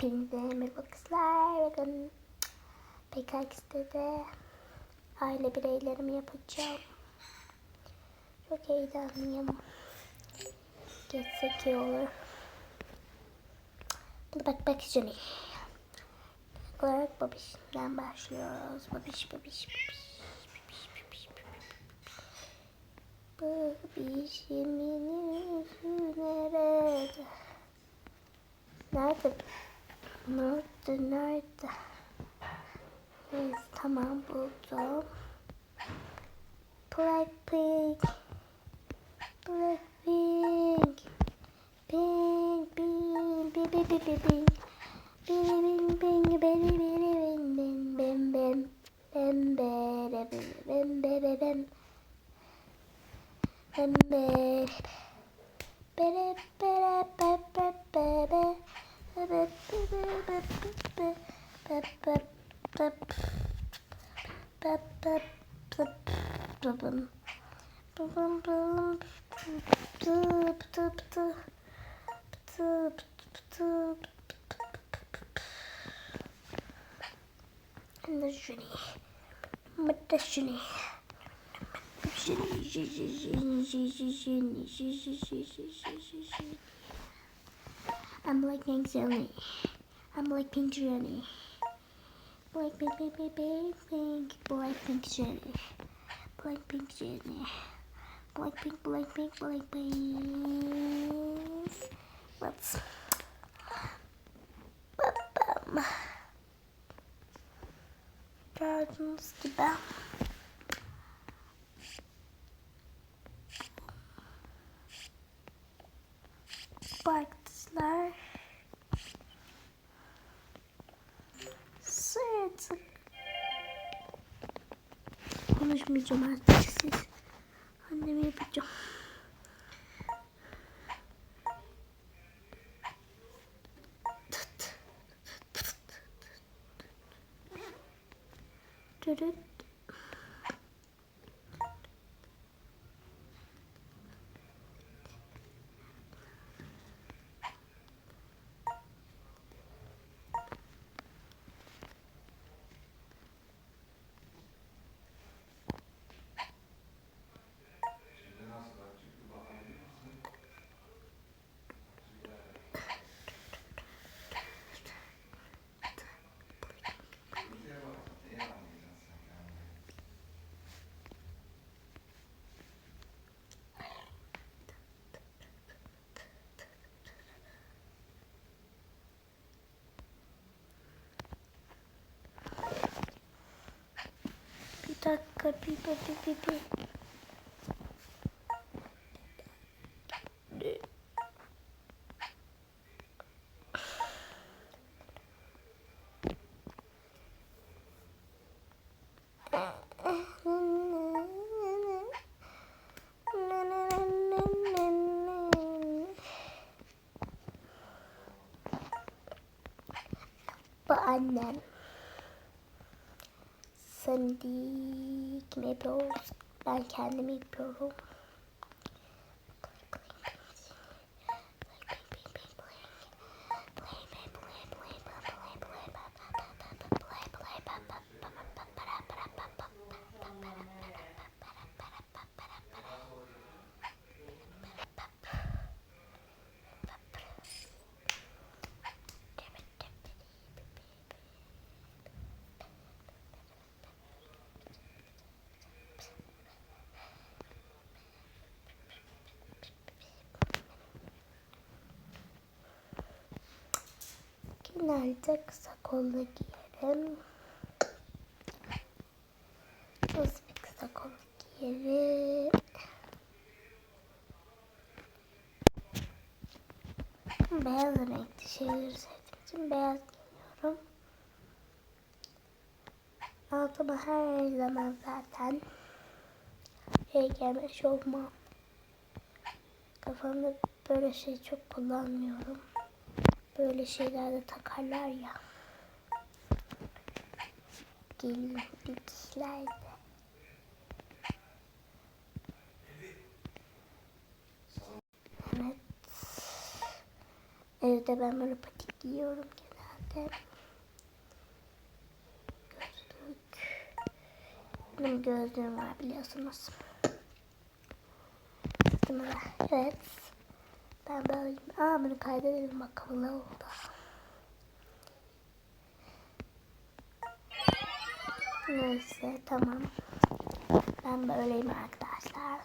Hepinize merhaba kızlar. Bugün PKX'de de aile bireylerimi yapacağım. Çok heyecanlıyım. Geçsek iyi olur. Hadi bak bak. İlk olarak babişten başlıyoruz. Babiş babiş babiş. Babiş babiş babiş. Babişimin yüzü nerede? Nerede? Nerede? Evet, tamam buldum. Blackpink. Blackpink. Pink, pink, pink, pink, pink, pink, pink. Pink, pink, pink, beri, beri, bere, bim. Bim, bere, bere, bere, bere, bere, bere. Şunu. Mıtta şunu. I'm like Pink Jelly. I'm like Pink Jelly. Black pink, pink, pink, pink, pink, black pink jelly. Black pink jelly. Black pink, black pink, black pink. Konuşmayacağım artık siz. Annemi yapacağım. Dürüt. Bir bir bir. Bu annem. Değil. Kim yapıyor? Ben kendim yapıyorum. Genelde kısa kollu giyerim. Nasıl bir kısa kollu giyerim? Beyaz renkli şeyleri sevdiğim için beyaz giyiyorum. Altıma her zaman zaten heykel eşofman. Kafamda böyle şey çok kullanmıyorum. Böyle şeyler de takarlar ya. Gelinliklerde. Evet. Evde ben böyle patik giyiyorum genelde. Gözlük. Benim gözlüğüm var biliyorsunuz. Evet. Ben böyle... Aa bunu kaydedelim bakalım ne oldu. Neyse tamam. Ben böyleyim arkadaşlar.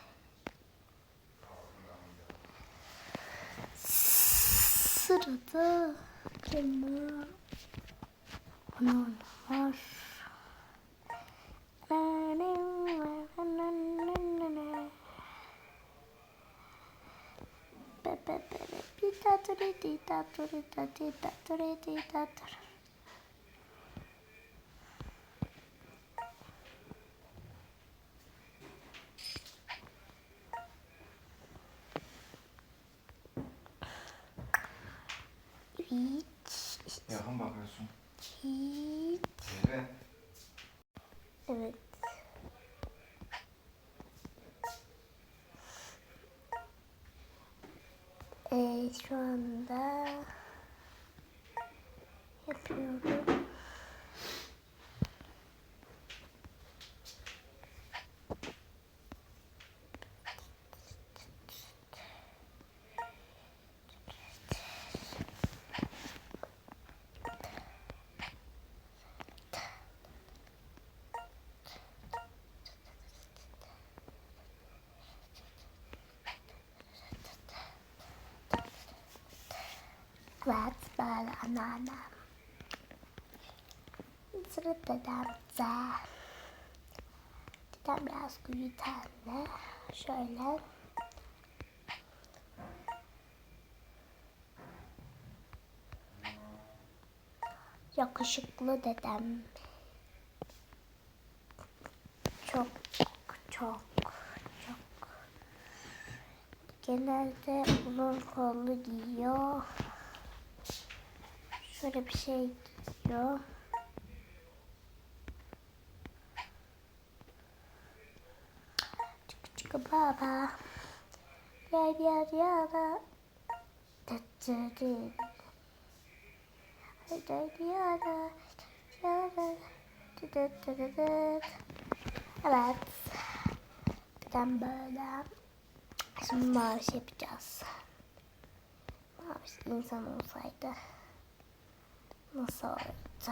Sırada krema banan var. Hiç, Yakın bakıyorsun. hiç. Evet. Evet. Yapıyorum. Evet, böyle anneannem. Sıra dedemde. Dedem biraz büyütenle. Şöyle. Yakışıklı dedem. Çok, çok, çok. Genelde uzun kollu giyiyor. Şöyle bir şey giyiyor. 爸爸，呀呀呀啦，哒哒哒，哒哒呀啦，呀啦，哒哒哒哒 da. Evet. Birden böyle. Şimdi maaş yapacağız. Maaş insan olsaydı nasıl olurdu?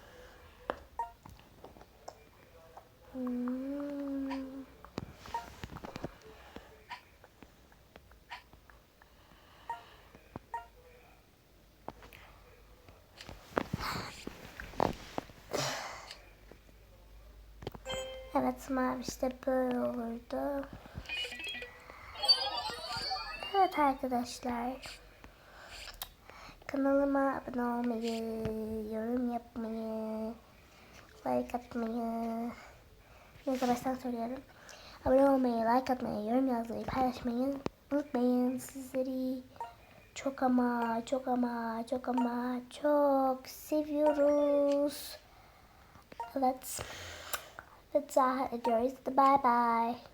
Evet mavi işte böyle olurdu. Evet arkadaşlar. Kanalıma abone olmayı, yorum yapmayı, like atmayı, Neyse baştan söylüyorum. Abone olmayı, like atmayı, yorum yazmayı, paylaşmayı unutmayın. Sizleri çok ama çok ama çok ama çok seviyoruz. Evet. That's all. Enjoy the bye bye.